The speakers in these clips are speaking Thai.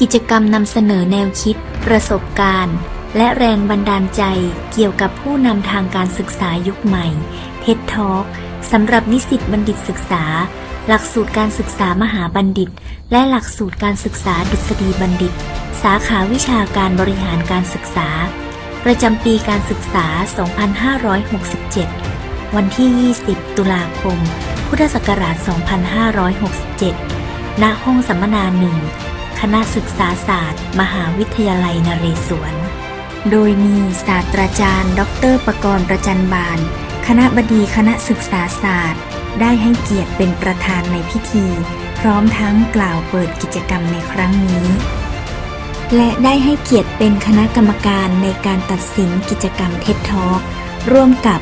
กิจกรรมนำเสนอแนวคิด ประสบการณ์ และแรงบันดาลใจเกี่ยวกับผู้นำทางการศึกษายุคใหม่ เท็ดทอ k สำหรับนิสิตบัณฑิตศึกษา หลักสูตรการศึกษามหาบัณฑิต และหลักสูตรการศึกษาดุษฎีบัณฑิต สาขาวิชาการบริหารการศึกษา ประจำปีการศึกษา 2567 วันที่ 20 ตุลาคม พุทธศักราช 2567 ณ ห้องสัมมนาหนึ่ง คณะศึกษาศาสตร์ มหาวิทยาลัยนเรศวร โดยมีศาสตราจารย์ ดรประกรณ์ประจันบานคณะบดีคณะศึกษาศาสตร์ ได้ให้เกียรติเป็นประธานในพิธี พร้อมทั้งกล่าวเปิดกิจกรรมในครั้งนี้ และได้ให้เกียรติเป็นคณะกรรมการในการตัดสินกิจกรรมเท็ดทอร่วมกับ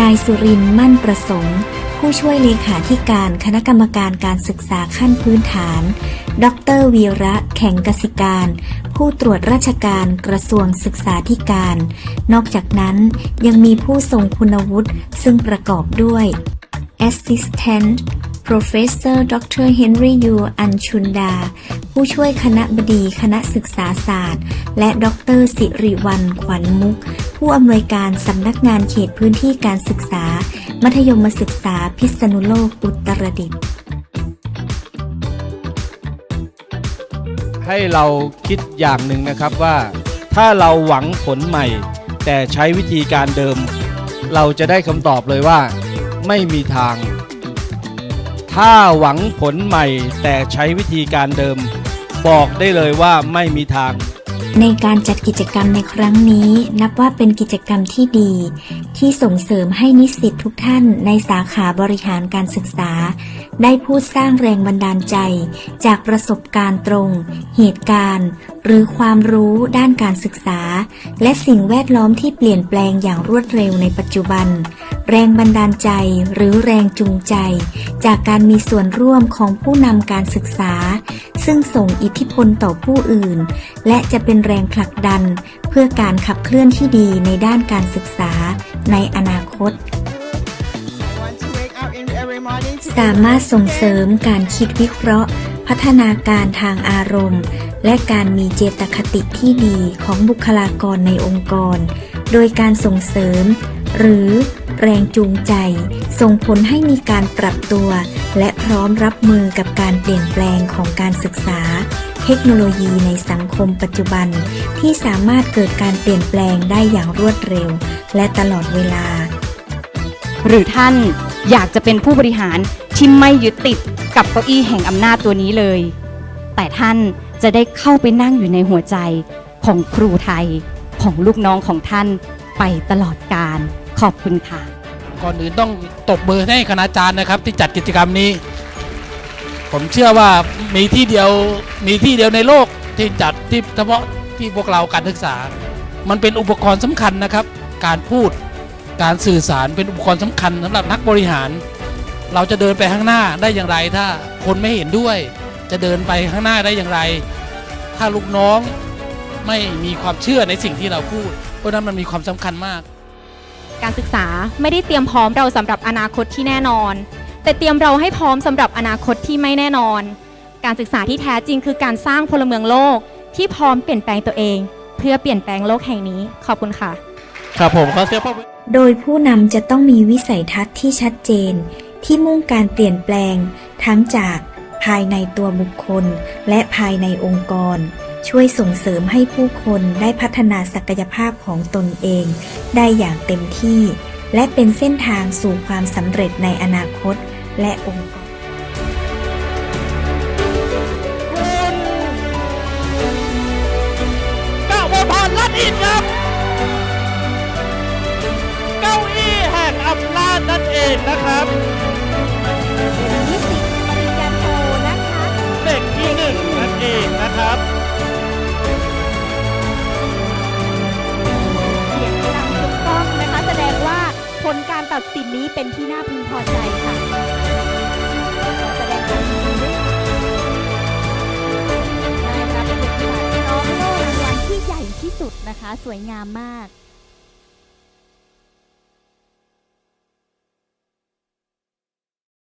นายสุรินทร์มั่นประสงค์ ผู้ช่วยเลขาธิการคณะกรรมการการศึกษาขั้นพื้นฐาน ดรวีระแข่งกสิการ ผู้ตรวจราชการกระทรวงศึกษาธิการ นอกจากนั้นยังมีผู้ทรงคุณวุฒิซึ่งประกอบด้วย Assistant Professor Dr. Henry U. อัญชุนดา ผู้ช่วยคณะบดีคณะศึกษาศาสตร์ และดรสิริวัลขวัญมุก ผู้อำนวยการสำนักงานเขตพื้นที่การศึกษา มัธยมศึกษาพิษณุโลกอุตรดิตถ์ให้เราคิดอย่างหนึ่งนะครับว่าถ้าเราหวังผลใหม่ แต่ใช้วิธีการเดิม เราจะได้คำตอบเลยว่า ไม่มีทาง ถ้าหวังผลใหม่ แต่ใช้วิธีการเดิม บอกได้เลยว่าไม่มีทาง ในการจัดกิจกรรมในครั้งนี้ นับว่าเป็นกิจกรรมที่ดี ที่ส่งเสริมให้นิสิตทุกท่านในสาขาบริหารการศึกษา ได้พูดสร้างแรงบันดาลใจ จากประสบการณ์ตรง เหตุการณ์ หรือความรู้ด้านการศึกษา และสิ่งแวดล้อมที่เปลี่ยนแปลงอย่างรวดเร็วในปัจจุบัน แรงบันดาลใจหรือแรงจูงใจ จากการมีส่วนร่วมของผู้นำการศึกษา ซึ่งส่งอิทธิพลต่อผู้อื่น และจะเป็นแรงผลักดัน เพื่อการขับเคลื่อนที่ดีในด้านการศึกษาในอนาคต สามารถส่งเสริมการคิดวิเคราะห์ พัฒนาการทางอารมณ์ และการมีเจตคติที่ดีของบุคลากรในองค์กร โดยการส่งเสริม หรือแรงจูงใจ ส่งผลให้มีการปรับตัว และพร้อมรับมือกับการเปลี่ยนแปลงของการศึกษา เทคโนโลยีในสังคมปัจจุบัน ที่สามารถเกิดการเปลี่ยนแปลงได้อย่างรวดเร็ว และตลอดเวลา หรือท่านอยากจะเป็นผู้บริหารที่ไม่ยึดติดกับเก้าอี้แห่งอำนาจตัวนี้เลย แต่ท่านจะได้เข้าไปนั่งอยู่ในหัวใจของครูไทยของลูกน้องของท่านไปตลอดการ ขอบคุณค่ะ ก่อนอื่นต้องตบมือให้คณาจารย์นะครับ ที่จัดกิจกรรมนี้ ผมเชื่อว่ามีที่เดียวมีที่เดียวในโลกที่จัดที่เฉพาะที่พวกเราการศึกษา มันเป็นอุปกรณ์สำคัญนะครับ การพูดการสื่อสารเป็นอุปกรณ์สำคัญสำหรับนักบริหาร เราจะเดินไปข้างหน้าได้อย่างไรถ้าคนไม่เห็นด้วย จะเดินไปข้างหน้าได้อย่างไร ถ้าลูกน้องไม่มีความเชื่อในสิ่งที่เราพูด เพราะฉะนั้นมันมีความสำคัญมาก การศึกษาไม่ได้เตรียมพร้อมเราสำหรับอนาคตที่แน่นอน แต่เตรียมเราให้พร้อมสำหรับอนาคตที่ไม่แน่นอน การศึกษาที่แท้จริงคือการสร้างพลเมืองโลกที่พร้อมเปลี่ยนแปลงตัวเอง เพื่อเปลี่ยนแปลงโลกแห่งนี้ ขอบคุณค่ะ ครับผมขอเสียงปรบมือโดยผู้นำจะต้องมีวิสัยทัศน์ที่ชัดเจน ที่มุ่งการเปลี่ยนแปลง ทั้งจากภายในตัวบุคคล และภายในองค์กร ช่วยส่งเสริมให้ผู้คนได้พัฒนาศักยภาพของตนเอง ได้อย่างเต็มที่ และเป็นเส้นทางสู่ความสำเร็จในอนาคตและองค์กรเก้าพรลัดอินครับ เก้าอี้แห่งอำนาจนั่นเองนะครับ ผลการตัดสินนี้เป็นที่น่าพึงพอใจค่ะขอแสดงความยินดีด้วยได้รับเกียรติบัตรน้องโลกรางวัลที่ใหญ่ที่สุดนะคะ สวยงามมาก